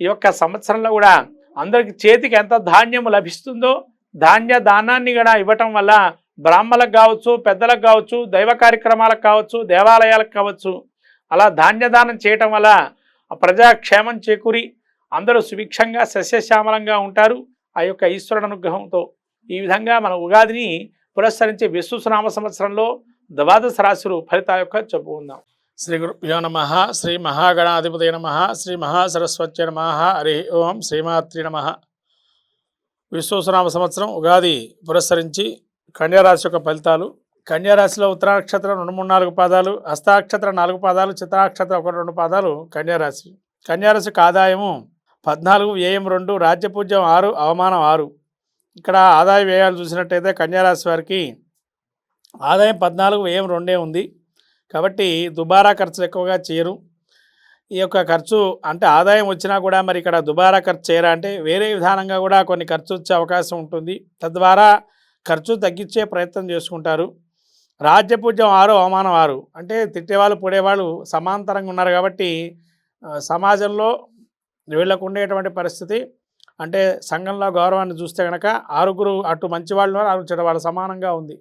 ఈ యొక్క సంవత్సరంలో కూడా అందరికి చేతికి ఎంత ధాన్యం లభిస్తుందో ధాన్య దానాన్ని కూడా ఇవ్వటం వల్ల బ్రాహ్మలకు కావచ్చు పెద్దలకు కావచ్చు దైవ కార్యక్రమాలకు కావచ్చు దేవాలయాలకు కావచ్చు అలా ధాన్యదానం చేయటం వల్ల ప్రజాక్షేమం చేకూరి అందరూ సుభిక్షంగా సస్యశ్యామలంగా ఉంటారు. ఆ యొక్క ఈశ్వరుడు అనుగ్రహంతో ఈ విధంగా మన ఉగాదిని పురస్కరించే విశ్వసునామ సంవత్సరంలో ద్వాదశ రాశులు ఫలితాల యొక్క చెప్పుకుందాం శ్రీ గురుభ్యో నమ శ్రీ మహాగణాధిపతి నమ శ్రీ మహాసరస్వత్య నమ హరి ఓం శ్రీమాత్రి నమ. విశ్వసనామ సంవత్సరం ఉగాది పురస్కరించి కన్యారాశి యొక్క ఫలితాలు కన్యారాశిలో ఉత్తరాక్షత్రం రెండు మూడు నాలుగు పాదాలు హస్తాక్షత్రం నాలుగు పాదాలు చిత్రాక్షత్రం ఒకటి రెండు పాదాలు కన్యారాశి. కన్యారాశికి ఆదాయము పద్నాలుగు వ్యయం రెండు రాజ్యపూజ్యం ఆరు అవమానం ఆరు. ఇక్కడ ఆదాయ వ్యయాలు చూసినట్టయితే కన్యారాశి వారికి ఆదాయం పద్నాలుగు వ్యయం రెండే ఉంది. కాబట్టి దుబారా ఖర్చులు ఎక్కువగా చేయరు. ఈ యొక్క ఖర్చు అంటే ఆదాయం వచ్చినా కూడా మరి ఇక్కడ దుబారా ఖర్చు చేయరా అంటే వేరే విధానంగా కూడా కొన్ని ఖర్చు వచ్చే అవకాశం ఉంటుంది. తద్వారా ఖర్చు తగ్గించే ప్రయత్నం చేసుకుంటారు. రాజ్యపూజ్యం ఆరు అవమానం ఆరు. అంటే తిట్టేవాళ్ళు పొడేవాళ్ళు సమాంతరంగా ఉన్నారు కాబట్టి సమాజంలో వీళ్ళకు ఉండేటువంటి పరిస్థితి అంటే సంఘంలో గౌరవాన్ని చూస్తే కనుక ఆరుగురు అటు మంచి వాళ్ళు ఉన్నారు, ఆరుగురు చెడ్డ వాళ్ళు సమానంగా ఉంది.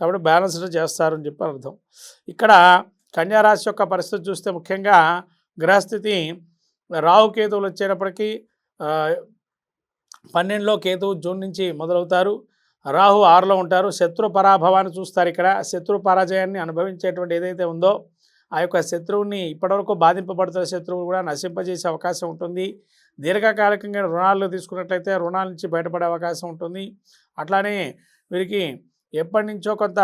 కాబట్టి బ్యాలెన్స్డ్ చేస్తారని చెప్పి అర్థం. ఇక్కడ కన్యారాశి యొక్క పరిస్థితి చూస్తే ముఖ్యంగా గ్రహస్థితి రాహుకేతువులు కేతువులు వచ్చేటప్పటికీ పన్నెండులో కేతువు జూన్ నుంచి మొదలవుతారు. రాహు ఆరులో ఉంటారు. శత్రు పరాభవాన్ని చూస్తారు ఇక్కడ. శత్రు పరాజయాన్ని అనుభవించేటువంటి ఏదైతే ఉందో ఆ యొక్క శత్రువుని ఇప్పటివరకు బాధింపబడుతున్న శత్రువు కూడా నశింపజేసే అవకాశం ఉంటుంది. దీర్ఘకాలికంగా రుణాలు తీసుకున్నట్లయితే రుణాల నుంచి బయటపడే అవకాశం ఉంటుంది. అట్లానే వీరికి ఎప్పటి నుంచో కొంత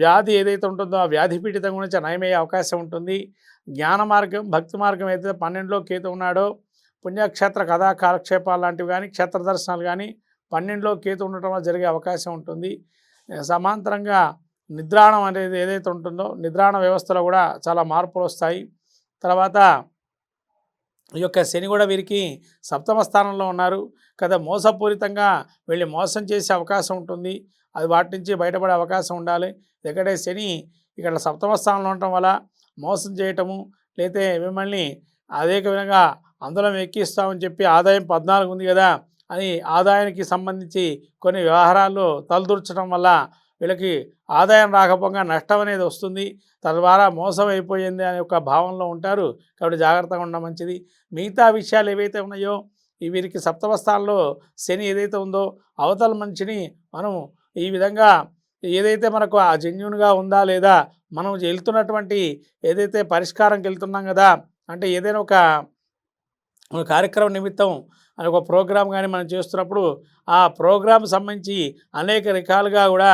వ్యాధి ఏదైతే ఉంటుందో ఆ వ్యాధి పీడితం గురించి నయమయ్యే అవకాశం ఉంటుంది. జ్ఞాన మార్గం భక్తి మార్గం ఏదైతే పన్నెండులో కేతు ఉన్నాడో పుణ్యక్షేత్ర కథా కాలక్షేపాలు లాంటివి కానీ క్షేత్ర దర్శనాలు కానీ పన్నెండులో కేతు ఉండటం వల్ల జరిగే అవకాశం ఉంటుంది. సమాంతరంగా నిద్రాణం అనేది ఏదైతే ఉంటుందో నిద్రాణ వ్యవస్థలో కూడా చాలా మార్పులు వస్తాయి. తర్వాత ఈ యొక్క శని కూడా వీరికి సప్తమ స్థానంలో ఉన్నారు. కదా మోసపూరితంగా వీళ్ళు మోసం చేసే అవకాశం ఉంటుంది. అది వాటి నుంచి బయటపడే అవకాశం ఉండాలి. ఎందుకంటే శని ఇక్కడ సప్తమ స్థానంలో ఉండటం వల్ల మోసం చేయటము లేతే మిమ్మల్ని అదే విధంగా అందులో ఎక్కిస్తామని చెప్పి ఆదాయం పద్నాలుగు ఉంది కదా అని ఆదాయానికి సంబంధించి కొన్ని వ్యవహారాల్లో తలదూర్చడం వల్ల వీళ్ళకి ఆదాయం రాకపోగా నష్టం అనేది వస్తుంది. తద్వారా మోసం అయిపోయింది అనే ఒక భావనలో ఉంటారు. కాబట్టి జాగ్రత్తగా ఉండడం మంచిది. మిగతా విషయాలు ఏవైతే ఉన్నాయో వీరికి సప్తమ స్థానంలో శని ఏదైతే ఉందో అవతల మనిషిని మనం ఈ విధంగా ఏదైతే మనకు ఆ జెన్యున్గా ఉందా లేదా మనం వెళ్తున్నటువంటి ఏదైతే పరిష్కారంకి వెళ్తున్నాం కదా అంటే ఏదైనా ఒక కార్యక్రమం నిమిత్తం ఒక ప్రోగ్రామ్ కానీ మనం చేస్తున్నప్పుడు ఆ ప్రోగ్రామ్ సంబంధించి అనేక రకాలుగా కూడా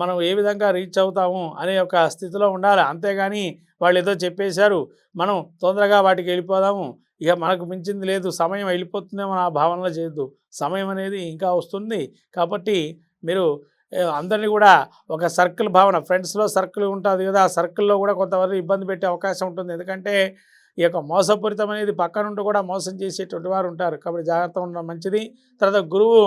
మనం ఏ విధంగా రీచ్ అవుతాము అనే ఒక స్థితిలో ఉండాలి. అంతేగాని వాళ్ళు ఏదో చెప్పేశారు మనం తొందరగా వాటికి వెళ్ళిపోదాము. ఇక మనకు మించింది లేదు సమయం వెళ్ళిపోతుందేమో ఆ భావనలో చేయొద్దు. సమయం అనేది ఇంకా వస్తుంది. కాబట్టి మీరు అందరినీ కూడా ఒక సర్కిల్ భావన ఫ్రెండ్స్లో సర్కిల్ ఉంటుంది కదా ఆ సర్కిల్లో కూడా కొంతవరకు ఇబ్బంది పెట్టే అవకాశం ఉంటుంది. ఎందుకంటే ఈ యొక్క మోసపూరితం అనేది పక్కనుండి కూడా మోసం చేసేటువంటి వారు ఉంటారు. కాబట్టి జాగ్రత్తగా ఉండడం మంచిది. తర్వాత గురువు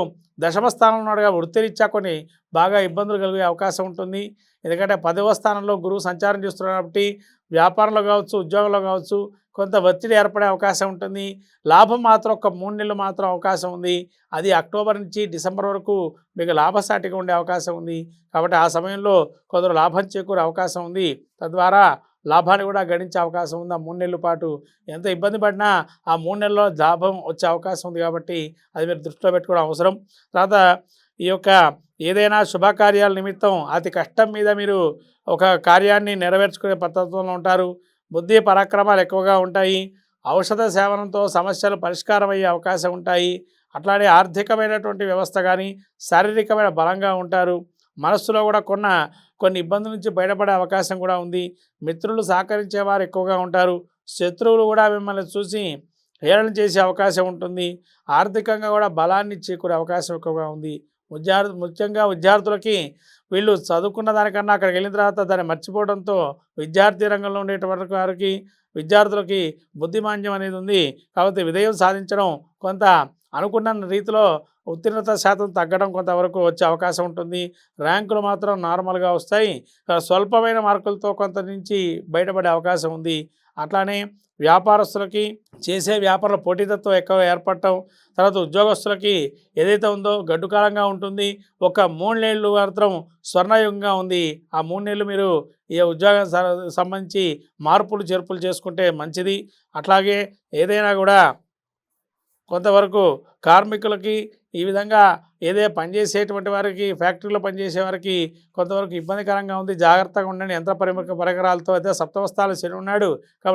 దశమ స్థానంలో ఉన్నాడుగా వృత్తిరీత్యా కొన్ని బాగా ఇబ్బందులు కలిగే అవకాశం ఉంటుంది. ఎందుకంటే పదవ స్థానంలో గురువు సంచారం చేస్తున్నాడు కాబట్టి వ్యాపారంలో కావచ్చు ఉద్యోగంలో కావచ్చు కొంత ఒత్తిడి ఏర్పడే అవకాశం ఉంటుంది. లాభం మాత్రం ఒక మూడు నెలలు మాత్రం అవకాశం ఉంది. అది అక్టోబర్ నుంచి డిసెంబర్ వరకు మీకు లాభసాటిగా ఉండే అవకాశం ఉంది. కాబట్టి ఆ సమయంలో కొందరు లాభం చేకూరే అవకాశం ఉంది. తద్వారా లాభాన్ని కూడా గడించే అవకాశం ఉంది. ఆ మూడు నెలల పాటు ఎంత ఇబ్బంది పడినా ఆ మూడు నెలల్లో లాభం వచ్చే అవకాశం ఉంది కాబట్టి అది మీరు దృష్టిలో పెట్టుకోవడం అవసరం. తర్వాత ఈ యొక్క ఏదైనా శుభకార్యాల నిమిత్తం అతి కష్టం మీద మీరు ఒక కార్యాన్ని నెరవేర్చుకునే పద్ధతిలో ఉంటారు. బుద్ధి పరాక్రమాలు ఎక్కువగా ఉంటాయి. ఔషధ సేవనంతో సమస్యలు పరిష్కారం అయ్యే అవకాశం ఉంటాయి. అట్లానే ఆర్థికమైనటువంటి వ్యవస్థ కానీ శారీరకమైన బలంగా ఉంటారు. మనస్సులో కూడా కొన్న కొన్ని ఇబ్బందుల నుంచి బయటపడే అవకాశం కూడా ఉంది. మిత్రులు సహకరించేవారు ఎక్కువగా ఉంటారు. శత్రువులు కూడా మిమ్మల్ని చూసి హేళన చేసే అవకాశం ఉంటుంది. ఆర్థికంగా కూడా బలాన్ని చేకూరే అవకాశం ఎక్కువగా ఉంది. విద్యార్థి ముఖ్యంగా విద్యార్థులకి వీళ్ళు చదువుకున్న దానికన్నా అక్కడికి వెళ్ళిన తర్వాత దాన్ని మర్చిపోవడంతో విద్యార్థి రంగంలో ఉండేటువంటి వారికి విద్యార్థులకి బుద్ధిమాంద్యం అనేది ఉంది. కాబట్టి విజయం సాధించడం కొంత అనుకున్న రీతిలో ఉత్తీర్ణత శాతం తగ్గడం కొంతవరకు వచ్చే అవకాశం ఉంటుంది. ర్యాంకులు మాత్రం నార్మల్గా వస్తాయి. స్వల్పమైన మార్కులతో కొంత నుంచి బయటపడే అవకాశం ఉంది. అట్లానే వ్యాపారస్తులకి చేసే వ్యాపారంలో పోటీతత్వం ఎక్కువ ఏర్పడటం తర్వాత ఉద్యోగస్తులకి ఏదైతే ఉందో గడ్డుకాలంగా ఉంటుంది. ఒక మూడు నెలలు మాత్రం స్వర్ణయుగంగా ఉంది. ఆ మూడు నెలలు మీరు ఈ ఉద్యోగం సంబంధించి మార్పులు చేర్పులు చేసుకుంటే మంచిది. అట్లాగే ఏదైనా కూడా కొంతవరకు కార్మికులకి ఈ విధంగా ఏదే పనిచేసేటువంటి వారికి ఫ్యాక్టరీలో పనిచేసే వారికి కొంతవరకు ఇబ్బందికరంగా ఉంది. జాగ్రత్తగా ఉండండి. యంత్ర పరిమిక పరికరాలతో అయితే సప్తవస్థాలు చెడు ఉన్నాడు.